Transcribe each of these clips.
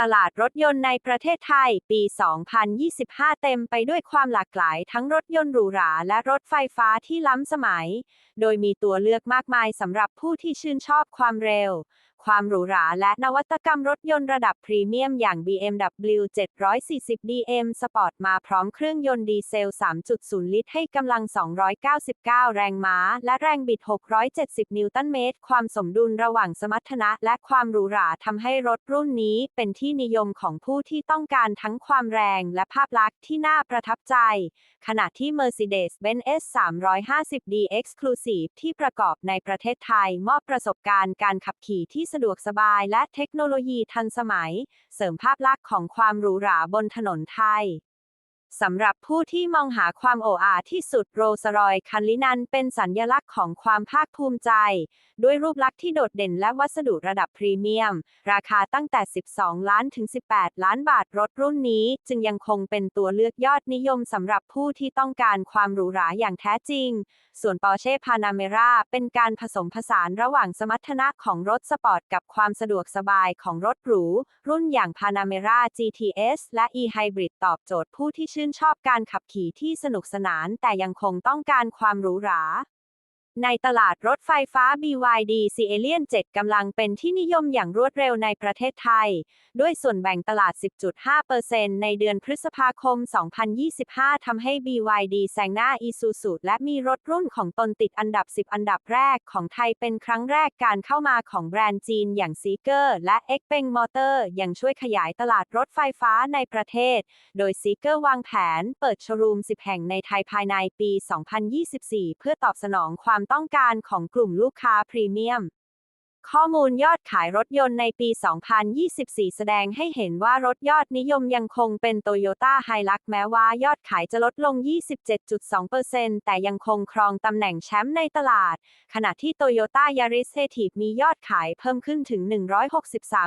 ตลาดรถยนต์ในประเทศไทย ปี 2025 เต็มไปด้วยความหลากหลายทั้งรถยนต์หรูหราและรถไฟฟ้าที่ล้ำสมัย โดยมีตัวเลือกมากมายสำหรับผู้ที่ชื่นชอบความเร็ว ความหรูหราและนวัตกรรมรถยนต์ระดับพรีเมียมอย่าง BMW 740 DM Sport มาพร้อมเครื่องยนต์ดีเซล 3.0 ลิตรให้กำลัง 299 แรงม้า และแรงบิด 670 นิวตันเมตร ความสมดุลระหว่างสมรรถนะและความหรูหราทำให้รถรุ่นนี้เป็นที่นิยมของผู้ที่ต้องการทั้งความแรงและภาพลักษณ์ที่น่าประทับใจ ขณะที่ Mercedes-Benz S 350D Exclusive ที่ประกอบในประเทศไทย มอบประสบการณ์การขับขี่ที่สะดวกสบายและเทคโนโลยีทันสมัย เสริมภาพลักษณ์ของความหรูหราบนถนนไทย สำหรับผู้ที่มองหาความโอ้อาที่สุดโรสรอยคันลินันเป็นสัญญลักษณ์ของความภาคภูมิใจ ด้วยรูปลักษณ์ที่โดดเด่นและวัสดุระดับพรีเมียม ราคาตั้งแต่ 12 ล้านถึง 18 ล้านบาทรถรุ่นนี้ จึงยังคงเป็นตัวเลือกยอดนิยมสำหรับผู้ที่ต้องการความหรูหราอย่างแท้จริง ส่วน Porsche Panamera เป็นการผสมผสานระหว่างสมรรถนะของรถสปอร์ตกับความสะดวกสบายของรถหรู รุ่นอย่าง Panamera GTS และ e-Hybrid ตอบโจทย์ผู้ที่ชื่นชอบการขับขี่ที่สนุกสนานแต่ยังคงต้องการความหรูหรา ในตลาดรถไฟฟ้า BYD c a l i o n 7 กำลังเป็นที่นิยมอย่างรวดเร็วในประเทศไทย ด้วยส่วนแบ่งตลาด 10.5%ในเดือนพฤษภาคม 2025 ทำให้ BYD แซงหน้า Isuzu และมีรถรุ่นของตนติดอันดับ 10 อันดับแรกของไทยเป็นครั้งแรกการเข้ามาของแบรนด์จีนอย่าง Zeekr และ XPeng Motor ยังช่วยขยายตลาดรถไฟฟ้าในประเทศ โดย Zeekr วางแผน เปิดโชว์รูม 10 แห่งในไทยภายในปี 2024 เพื่อตอบสนองความต้องการของกลุ่มลูกค้าพรีเมียม ข้อมูลยอดขายรถยนต์ในปี 2024 แสดงให้เห็นว่ารถยอดนิยมยังคงเป็น Toyota Hilux แม้ว่ายอดขายจะลดลง 27.2%แต่ยังคงครองตำแหน่งแชมป์ในตลาด ขณะที่ Toyota Yaris c e t i v มียอดขายเพิ่มขึ้นถึง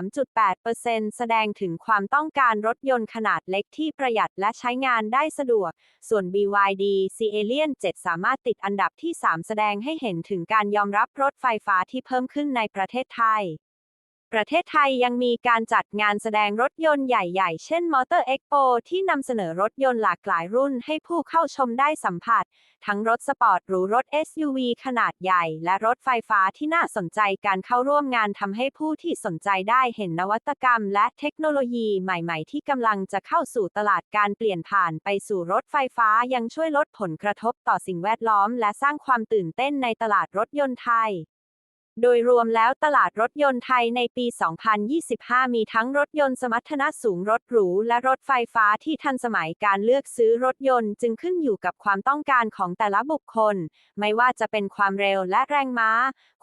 163.8%แสดงถึงความต้องการรถยนต์ขนาดเล็กที่ประหยัดและใช้งานได้สะดวก ส่วน BYD c a l i o n 7 สามารถติดอันดับที่ 3 แสดงให้เห็นถึงการยอมรับรถไฟฟ้าที่เพิ่มขึ้นในประประเทศไทย ประเทศไทยยังมีการจัดงานแสดงรถยนต์ใหญ่ๆ เช่น Motor Expo ที่นำเสนอรถยนต์หลากหลายรุ่นให้ผู้เข้าชมได้สัมผัส ทั้งรถสปอร์ตหรูรถ SUV ขนาดใหญ่ และรถไฟฟ้าที่น่าสนใจการเข้าร่วมงานทำให้ผู้ที่สนใจได้เห็นนวัตกรรม และเทคโนโลยีใหม่ๆ ที่กำลังจะเข้าสู่ตลาดการเปลี่ยนผ่านไปสู่รถไฟฟ้ายังช่วยลดผลกระทบต่อสิ่งแวดล้อม และสร้างความตื่นเต้นในตลาดรถยนต์ไทย โดยรวมแล้วตลาดรถยนต์ไทยในปี 2025 มีทั้งรถยนต์สมรรถนะสูงรถหรู และรถไฟฟ้าที่ทันสมัยการเลือกซื้อรถยนต์จึงขึ้นอยู่กับความต้องการของแต่ละบุคคล ไม่ว่าจะเป็นความเร็วและแรงม้า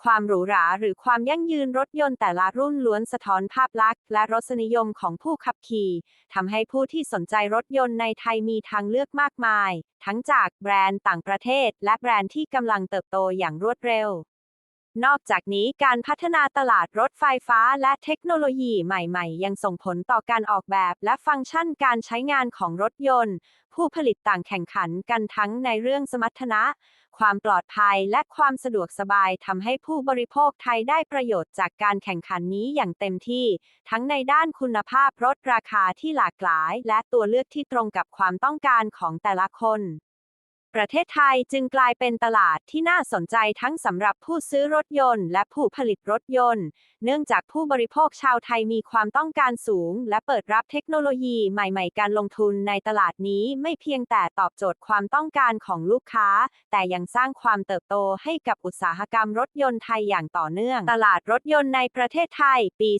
ความหรูหราหรือความยั่งยืนรถยนต์แต่ละรุ่นล้วนสะท้อนภาพลักษณ์และรสนิยมของผู้ขับขี่ทำให้ผู้ที่สนใจรถยนต์ในไทยมีทางเลือกมากมาย ทั้งจากแบรนด์ต่างประเทศ และแบรนด์ที่กำลังเติบโตอย่างรวดเร็ว นอกจากนี้การพัฒนาตลาดรถไฟฟ้าและเทคโนโลยีใหม่ๆ ยังส่งผลต่อการออกแบบและฟังก์ชันการใช้งานของรถยนต์ ผู้ผลิตต่างแข่งขันกันทั้งในเรื่องสมรรถนะ ความปลอดภัยและความสะดวกสบายทำให้ผู้บริโภคไทยได้ประโยชน์จากการแข่งขันนี้อย่างเต็มที่ ทั้งในด้านคุณภาพรถราคาที่หลากหลาย และตัวเลือกที่ตรงกับความต้องการของแต่ละคน ประเทศไทยจึงกลายเป็นตลาดที่น่าสนใจทั้งสำหรับผู้ซื้อรถยนต์ และผู้ผลิตรถยนต์ เนื่องจากผู้บริโภคชาวไทยมีความต้องการสูง และเปิดรับเทคโนโลยีใหม่ๆ การลงทุนในตลาดนี้ไม่เพียงแต่ตอบโจทย์ความต้องการของลูกค้า แต่ยังสร้างความเติบโตให้กับอุตสาหกรรมรถยนต์ไทยอย่างต่อเนื่อง ตลาดรถยนต์ในประเทศไทย ปี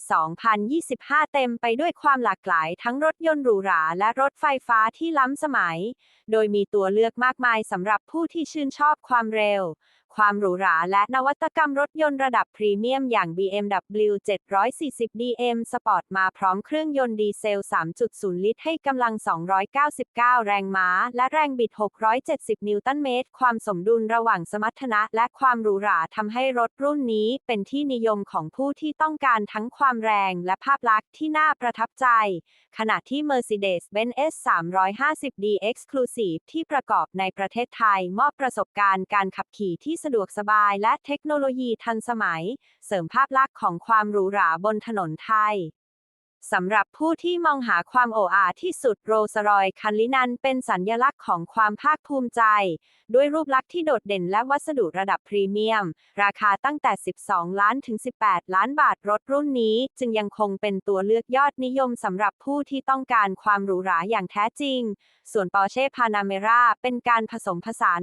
2025 เต็มไปด้วยความหลากหลายทั้งรถยนต์หรูหราและรถไฟฟ้าที่ล้ำสมัย โดยมีตัวเลือกมากมายสำหรับผู้ที่ชื่นชอบความเร็ว ความหรูหราและนวัตกรรมรถยนต์ระดับพรีเมียมอย่าง BMW 740 DM Sport มาพร้อมเครื่องยนต์ดีเซล 3.0 ลิตรให้กำลัง 299 แรงม้า และแรงบิด 670 นิวตันเมตร ความสมดุลระหว่างสมรรถนะและความหรูหราทำให้รถรุ่นนี้เป็นที่นิยมของผู้ที่ต้องการทั้งความแรงและภาพลักษณ์ที่น่าประทับใจ ขณะที่ Mercedes-Benz S 350D Exclusive ที่ประกอบในประเทศไทย มอบประสบการณ์การขับขี่ที่สะดวกสบายและเทคโนโลยีทันสมัย เสริมภาพลักษณ์ของความหรูหราบนถนนไทยสำหรับผู้ที่มองหาความโอ้อาที่สุดโรสรอยคันลินันเป็นสัญญลักษณ์ของความภาคภูมิใจ ด้วยรูปลักษณ์ที่โดดเด่นและวัสดุระดับพรีเมียม ราคาตั้งแต่ 12 ล้านถึง 18 ล้านบาทรถรุ่นนี้ จึงยังคงเป็นตัวเลือกยอดนิยมสำหรับผู้ที่ต้องการความหรูหราอย่างแท้จริง ส่วน Porsche Panamera เป็นการผสมผสาน